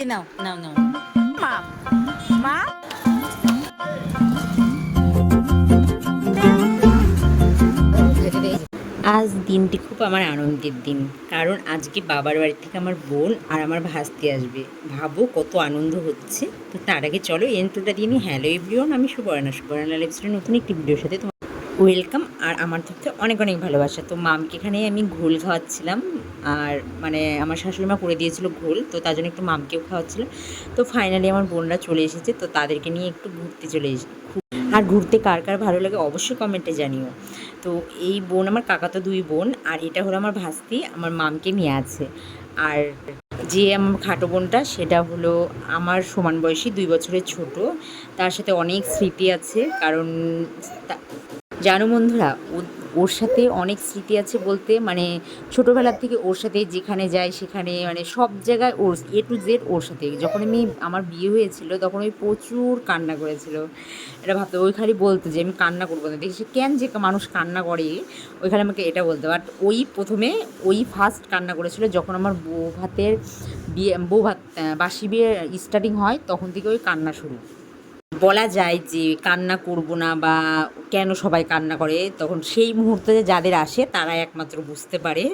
নাও নাও নাও মা মা আজ দিনটি খুব আমার আনন্দের দিন কারণ আজকে বাবার বাড়ি থেকে আমার বোন আর আমার ভাস্তি আসবে। ভাবো কত আনন্দ হচ্ছে। তো তার আগে চলো এন্ট্রোটা দিয়ে নিই। হ্যালো এভরিওন আমি সুবর্ণা। সুবর্ণা লাইফস্টাইলের নতুন একটি ভিডিওর সাথে তোমার ওয়েলকাম। আর আমার থেকে অনেক অনেক ভালোবাসা। তো মামকে এখানে আমি ঘোল খাওয়াচ্ছিলাম। আর মানে আমার শাশুড়ি মা করে দিয়েছিল ঘোল, তো তার জন্য একটু মামকেও খাওয়াচ্ছিলাম। তো ফাইনালি আমার বোনরা চলে এসেছে, তো তাদেরকে নিয়ে একটু ঘুরতে চলে এসে আর ঘুরতে কার কার ভালো লাগে অবশ্যই কমেন্টে জানিও। তো এই বোন আমার কাকা তো দুই বোন, আর এটা হলো আমার ভাস্তি, আমার মামকে নিয়ে আছে। আর যে আমার খাটো বোনটা, সেটা হলো আমার সমান বয়সী, দুই বছরের ছোট। তার সাথে অনেক স্মৃতি আছে, কারণ জানো বন্ধুরা, ওর সাথে অনেক স্মৃতি আছে বলতে মানে ছোটোবেলার থেকে ওর সাথে যেখানে যায় সেখানে মানে সব জায়গায় ওর এ টু জেড ওর সাথে। যখন আমি, আমার বিয়ে হয়েছিল তখন ওই প্রচুর কান্না করেছিল। এটা ভাবতো ওই খালি বলতো যে, আমি কান্না করব না। দেখি কেন যে মানুষ কান্না করে, ওইখানে আমাকে এটা বলতো। বাট ওই প্রথমে, ওই ফার্স্ট কান্না করেছিল যখন আমার বউ ভাতের বিয়ে, বউ ভাত বাসি বিয়ে স্টার্টিং হয়, তখন থেকে ওই কান্না শুরু। বলা যায় যে কান্না করব না বা কেন সবাই কান্না করে, তখন সেই মুহূর্তে যাদের আসে তারা একমাত্র বুঝতে পারে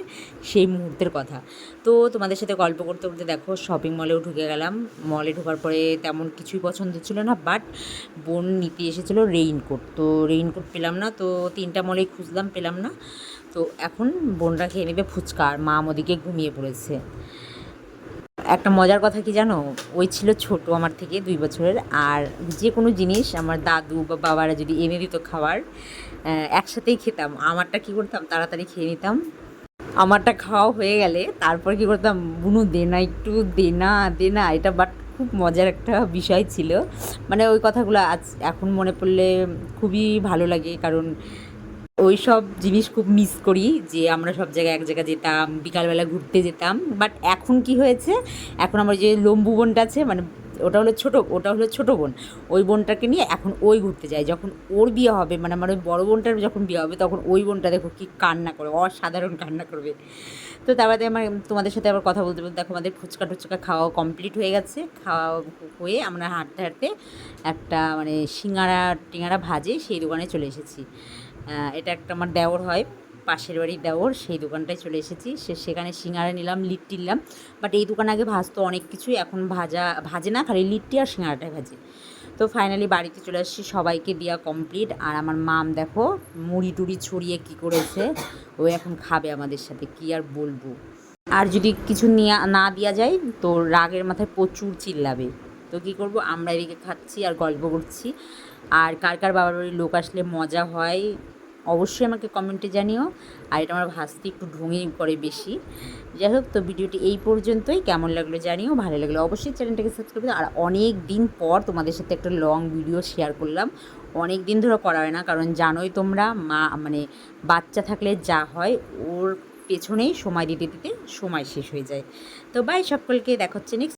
সেই মুহূর্তের কথা। তো তোমাদের সাথে গল্প করতে করতে দেখো শপিং মলেও ঢুকে গেলাম। মলে ঢোকার পরে তেমন কিছুই পছন্দ ছিল না বাট বোন নিতে এসেছিল রেইনকোট তো রেইনকোট পেলাম না, তো তিনটা মলেই খুঁজলাম, পেলাম না। তো এখন বোনরা খেয়ে নেবে ফুচকা, আর মা ওদিকে ঘুমিয়ে পড়েছে। একটা মজার কথা কি জানো? ওই ছিল ছোট আমার থেকে দুই বছরের। আর যে কোনো জিনিস আমার দাদু বা বাবারা যদি এনে দিত খাবার একসাথেই খেতাম। আমারটা কি করতাম? তাড়াতাড়ি খেয়ে নিতাম। আমারটা খাওয়া হয়ে গেলে তারপর কি করতাম? বুনু, দে না একটু, দে না দে না। এটা বাট খুব মজার একটা বিষয় ছিল। মানে ওই কথাগুলো আজ এখন মনে পড়লে খুবই ভালো লাগে। কারণ ওই সব জিনিস খুব মিস করি যে আমরা সব জায়গায় এক জায়গায় যেতাম, বিকালবেলা ঘুরতে যেতাম। বাট এখন কি হয়েছে? এখন আমার যে লম্বু বোনটা আছে মানে ওটা হলো ছোটো, ওটা হলো ছোটো বোন। ওই বোনটাকে নিয়ে এখন ওই ঘুরতে যায়। যখন ওর বিয়ে হবে মানে আমার ওই বড়ো বোনটার যখন বিয়ে হবে, তখন ওই বোনটা দেখো কি কান্না করে, অসাধারণ কান্না করবে। তো তারপরে আমার তোমাদের সাথে আবার কথা বলতে বলতে দেখো আমাদের ফুচকা টুচকা খাওয়া কমপ্লিট হয়ে গেছে। খাওয়া হয়ে আমরা হাঁটতে হাঁটতে একটা মানে সিঙ্গারা, টিঙারা ভাজে সেই দোকানে চলে এসেছি। এটা একটা আমার দেওর হয়, পাশের বাড়ির দেওর, সেই দোকানটায় চলে এসেছি। সে সেখানে সিঙ্গারা নিলাম লিট্টি নিলাম বাট এই দোকান আগে ভাজতো অনেক কিছুই, এখন ভাজা, ভাজে না, খালি লিট্টি আর সিঙ্গারাটাই ভাজে। তো ফাইনালি বাড়িতে চলে আসছি, সবাইকে দেওয়া কমপ্লিট আর আমার মাম দেখো, মুড়ি টুড়ি ছড়িয়ে কী করেছে, ও এখন খাবে আমাদের সাথে, কি আর বলব। আর যদি কিছু নিয়ে, না দেওয়া যায়, তো রাগের মাথায় প্রচুর চিল্লাবে। তো কী করব, আমরা এদিকে খাচ্ছি আর গল্প করছি। আর কার কার বাবার বাড়ির লোক আসলে মজা হয় অবশ্যই আমাকে কমেন্টে জানিও। আর এটা আমার ভাসতে একটু ঢুঙে করে বেশি। যাই হোক, তো ভিডিওটি এই পর্যন্তই। কেমন লাগল জানিও, ভালো লাগল অবশ্যই চ্যানেলটাকে সাবস্ক্রাইব করো। আর অনেক দিন পর তোমাদের সাথে একটা লং ভিডিও শেয়ার করলাম। অনেক দিন ধরে করা হয় না, কারণ জানোই তোমরা, মা মানে বাচ্চা থাকলে যা হয়, ওর পেছনেই সময় দিতে দিতে সময় শেষ হয়ে যায়। তো বাই সকলকে, দেখা হচ্ছে নেক্সট